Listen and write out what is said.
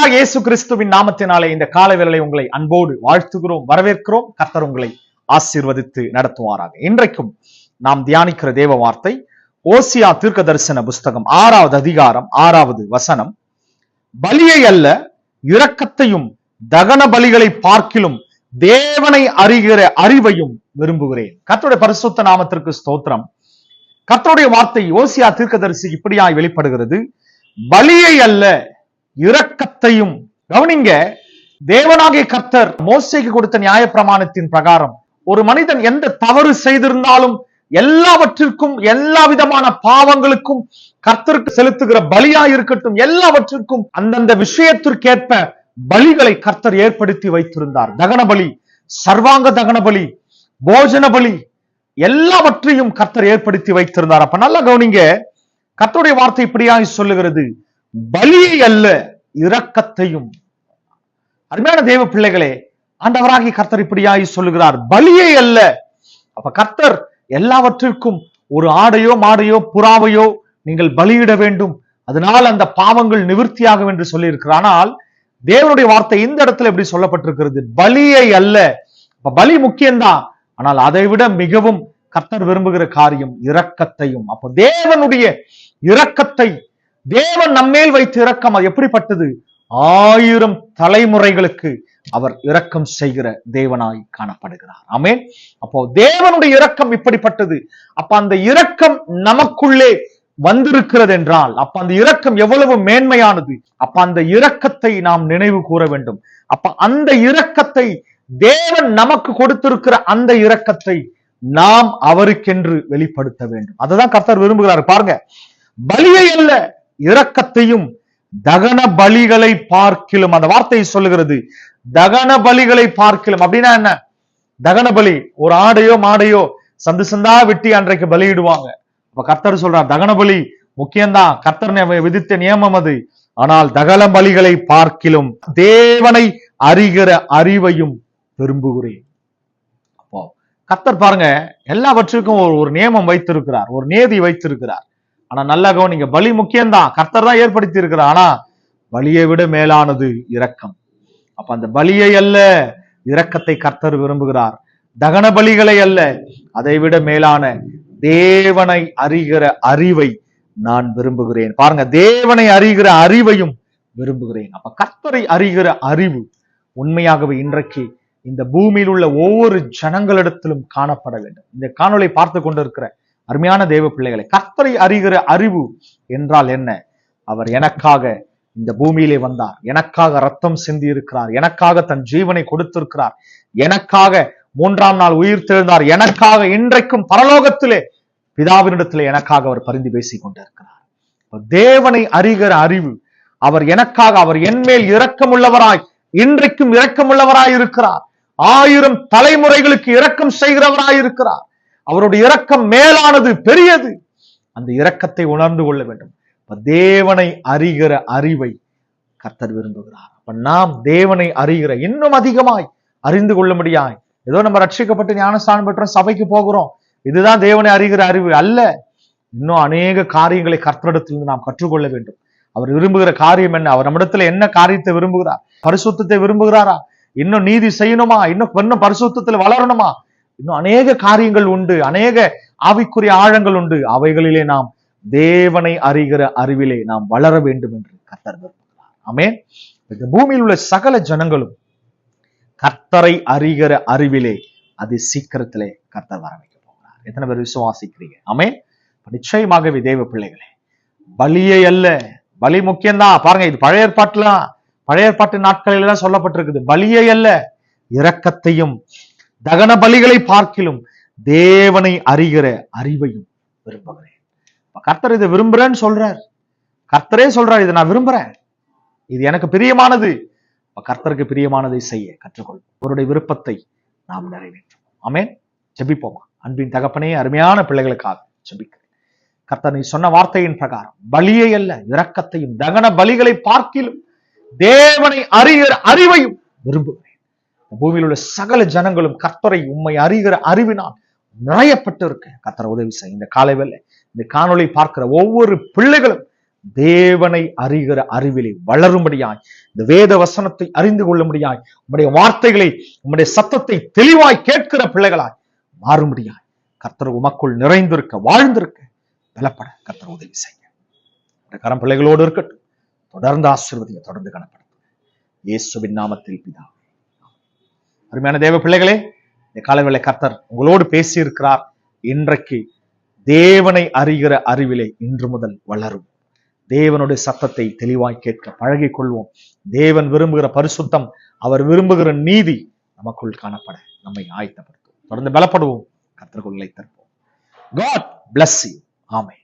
ஆண்டவராக இயேசு கிறிஸ்துவின் நாமத்தினாலே இந்த காலவேளை உங்களை அன்போடு வாழ்த்துகிறோம் வரவேற்கிறோம். கர்த்தர் உங்களை ஆசீர்வதித்து நடத்துவாராக. இன்றைக்கும் நாம் தியானிக்கிற தேவ வார்த்தை ஓசியா தீர்க்க தரிசன புஸ்தகம் ஆறாவது அதிகாரம் ஆறாவது வசனம். பலியை அல்ல இரக்கத்தையும் தகன பலிகளை பார்க்கிலும் தேவனை அறிகிற அறிவையும் விரும்புகிறேன். கர்த்தருடைய பரிசுத்த நாமத்திற்கு ஸ்தோத்திரம். கர்த்தருடைய வார்த்தை ஓசியா தீர்க்கதரிசி இப்படியாய் வெளிப்படுகிறது. பலியை அல்ல இரக்கத்தையும். கவனிங்க தேவனாகிய கர்த்தர் மோசைக்கு கொடுத்த நியாய பிரமாணத்தின் பிரகாரம் ஒரு மனிதன் எந்த தவறு செய்திருந்தாலும் எல்லாவற்றிற்கும் எல்லா விதமான பாவங்களுக்கும் கர்த்தருக்கு செலுத்துகிற பலியா இருக்கட்டும் எல்லாவற்றிற்கும் அந்தந்த விஷயத்திற்கேற்ப பலிகளை கர்த்தர் ஏற்படுத்தி வைத்திருந்தார். தகன பலி சர்வாங்க தகன பலி போஜன பலி எல்லாவற்றையும் கர்த்தர் ஏற்படுத்தி வைத்திருந்தார். அப்ப நல்லா கவனிங்க கர்த்தருடைய வார்த்தை இப்படியாய் சொல்லுகிறது. பலியை அல்ல இரக்கத்தையும். அருமையான தேவ பிள்ளைகளே ஆண்டவராகி கர்த்தர் இப்படியாகி சொல்லுகிறார் பலியை அல்ல அப்ப கர்த்தர் எல்லாவற்றிற்கும் ஒரு ஆடையோ மாடையோ புறாவையோ நீங்கள் பலியிட வேண்டும். அதனால் அந்த பாவங்கள் நிவர்த்தியாகும் என்று சொல்லியிருக்கிறார். ஆனால் தேவனுடைய வார்த்தை இந்த இடத்துல எப்படி சொல்லப்பட்டிருக்கிறது? பலியை அல்ல இப்ப பலி முக்கியம்தான். ஆனால் அதை விட மிகவும் கர்த்தர் விரும்புகிற காரியம் இரக்கத்தையும். அப்போ தேவனுடைய இரக்கத்தை தேவன் நம்மேல் வைத்த இரக்கம் அது எப்படிப்பட்டது? ஆயிரம் தலைமுறைகளுக்கு அவர் இரக்கம் செய்கிற தேவனாய் காணப்படுகிறார். ஆமேன். அப்போ தேவனுடைய இரக்கம் இப்படிப்பட்டது. அப்ப அந்த இரக்கம் நமக்குள்ளே வந்திருக்கிறது என்றால் அப்ப அந்த இரக்கம் எவ்வளவு மேன்மையானது? அப்ப அந்த இரக்கத்தை நாம் நினைவு கூற வேண்டும். அப்ப அந்த இரக்கத்தை தேவன் நமக்கு கொடுத்திருக்கிற அந்த இரக்கத்தை நாம் அவருக்கென்று வெளிப்படுத்த வேண்டும். அதுதான் கர்த்தர் விரும்புகிறார். பாருங்க. பலியை அல்ல இரக்கத்தையும் தகன பலிகளை பார்க்கிலும். அந்த வார்த்தையை சொல்லுகிறது. தகன பலிகளை பார்க்கிலும். அப்படின்னா என்ன? தகன பலி. ஒரு ஆடையோ மாடையோ சந்து சந்தா வெட்டி அன்றைக்கு பலியிடுவாங்க. அப்ப கர்த்தர் சொல்றார் தகன பலி முக்கியம்தான். கர்த்தர் விதித்த நியமம் அது. ஆனால் தகன பலிகளை பார்க்கிலும் தேவனை அறிகிற அறிவையும் விரும்புகிறேன். அப்போ கர்த்தர் பாருங்க எல்லாவற்றுக்கும் ஒரு ஒரு நியமம் வைத்திருக்கிறார். ஒரு நேதி வைத்திருக்கிறார். ஆனா நல்லா கவனிங்க பலி முக்கியம்தான். கர்த்தர் தான் ஏற்படுத்தி இருக்கிறார் ஆனா பலியை விட மேலானது இரக்கம். அப்ப அந்த பலியை அல்ல இரக்கத்தை கர்த்தர் விரும்புகிறார். தகன பலிகளை அல்ல அதை விட மேலான தேவனை அறிகிற அறிவை நான் விரும்புகிறேன். பாருங்க தேவனை அறிகிற அறிவையும் விரும்புகிறேன். அப்ப கர்த்தரை அறிகிற அறிவு உண்மையாகவே இன்றைக்கு இந்த பூமியில் உள்ள ஒவ்வொரு ஜனங்களிடத்திலும் காணப்பட வேண்டும். இந்த காணொலை பார்த்து கொண்டிருக்கிற அருமையான தேவ பிள்ளைகளை கர்த்தரை அறிகிற அறிவு என்றால் என்ன? அவர் எனக்காக இந்த பூமியிலே வந்தார். எனக்காக ரத்தம் சிந்தி இருக்கிறார். எனக்காக தன் ஜீவனை கொடுத்திருக்கிறார். எனக்காக மூன்றாம் நாள் உயிர் தெழுந்தார். எனக்காக இன்றைக்கும் பரலோகத்திலே பிதாவினிடத்திலே எனக்காக அவர் பரிந்து பேசிக் கொண்டிருக்கிறார் தேவனை அறிகிற அறிவு. அவர் எனக்காக அவர் என்மேல் இரக்கமுள்ளவராய் இன்றைக்கும் இரக்கமுள்ளவராய் இருக்கிறார் ஆயிரம் தலைமுறைகளுக்கு இரக்கம் செய்கிறவராய் இருக்கிறார் அவருடைய இரக்கம் மேலானது பெரியது. அந்த இரக்கத்தை உணர்ந்து கொள்ள வேண்டும். தேவனை அறிகிற அறிவை கர்த்தர் விரும்புகிறார். அப்ப நாம் தேவனை அறிகிற இன்னும் அதிகமாய் அறிந்து கொள்ளும்படியாய். ஏதோ நம்ம ரட்சிக்கப்பட்டு ஞானஸ்தானம் பெற்றோம் சபைக்கு போகிறோம். இதுதான் தேவனை அறிகிற அறிவு அல்ல. இன்னும் அநேக காரியங்களை கர்த்தரிடத்திலிருந்து நாம் கற்றுக்கொள்ள வேண்டும். அவர் விரும்புகிற காரியம் என்ன? அவர் நம்மிடத்துல என்ன காரியத்தை விரும்புகிறார்? பரிசுத்தத்தை விரும்புகிறாரா? இன்னும் நீதி செய்யணுமா? இன்னும் இன்னும் பரிசுத்தத்தில் வளரணுமா? இன்னும் அநேக காரியங்கள் உண்டு அநேக ஆவிக்குரிய ஆழங்கள் உண்டு. அவைகளிலே நாம் தேவனை அறிகிற அறிவிலே நாம் வளர வேண்டும் என்று கர்த்தர் விரும்புகிறார். இந்த பூமியில் உள்ள சகல ஜனங்களும் கர்த்தரை அறிகிற அறிவிலே அது சீக்கிரத்திலே கர்த்தர் வர வைக்க போகிறார். எத்தனை பேர் விசுவாசிக்கிறீங்க? ஆமே நிச்சயமாகவே தேவ பிள்ளைகளே பலியை அல்ல பலி முக்கியம்தான் பாருங்க இது பழைய ஏற்பாட்டுலாம் பழைய ஏற்பாட்டு நாட்களில் தான் சொல்லப்பட்டிருக்குது. பலியை அல்ல இரக்கத்தையும் தகன பலிகளை பார்க்கிலும் தேவனை அறிகிற அறிவையும் விரும்புகிறேன். கர்த்தர் இதை விரும்புறேன்னு சொல்றார். கர்த்தரே சொல்றார் இதை நான் விரும்புறேன். இது எனக்கு பிரியமானது. கர்த்தருக்கு பிரியமானதை செய்ய கற்றுக்கொள். அவருடைய விருப்பத்தை நாம் நிறைவேற்றும் அமேன் ஜெபிப்போமா? அன்பின் தகப்பனே அருமையான பிள்ளைகளுக்காக ஜெபிக்கிறேன். கர்த்தர் நீ சொன்ன வார்த்தையின் பிரகாரம் பலியை அல்ல இரக்கத்தையும் தகன பலிகளை பார்க்கிலும் தேவனை அறிகிற அறிவையும் விரும்புகிறேன். பூமியில் உள்ள சகல ஜனங்களும் கர்த்தரை உண்மை அறிகிற அறிவினால் நிறையப்பட்டு இருக்க கர்த்தர் உதவி செய்ய. இந்த காலை வேலை இந்த காணொளி பார்க்கிற ஒவ்வொரு பிள்ளைகளும் தேவனை அறிகிற அறிவிலே வளரும்படியாய் இந்த வேத வசனத்தை அறிந்து கொள்ளும்படியாய் உம்முடைய வார்த்தைகளை உம்முடைய சத்தத்தை தெளிவாய் கேட்கிற பிள்ளைகளாய் மாறும்படியாய் கர்த்தர் உமக்குள் நிறைந்திருக்க வாழ்ந்திருக்க பலப்பட கர்த்தர் உதவி செய்ய. இந்த கரம் பிள்ளைகளோடு இருக்கட்டும் தொடர்ந்து ஆசிர்வதியை தொடர்ந்து கணப்படுத்துங்க இயேசுவின் நாமத்தில் பிதா. அருமையான தேவ பிள்ளைகளே இந்த காலவேளை கர்த்தர் உங்களோடு பேசியிருக்கிறார். இன்றைக்கு தேவனை அறிகிற அறிவிலே இன்று முதல் வளரும். தேவனுடைய சத்தத்தை தெளிவாய் கேட்க பழகிக் கொள்வோம். தேவன் விரும்புகிற பரிசுத்தம் அவர் விரும்புகிற நீதி நமக்குள் காணப்பட நம்மை ஆயத்தப்படுத்தும். தொடர்ந்து பலப்படுவோம். கர்த்தருக்குள்ளே தருவோம் காட் பிளஸ் யூ ஆமை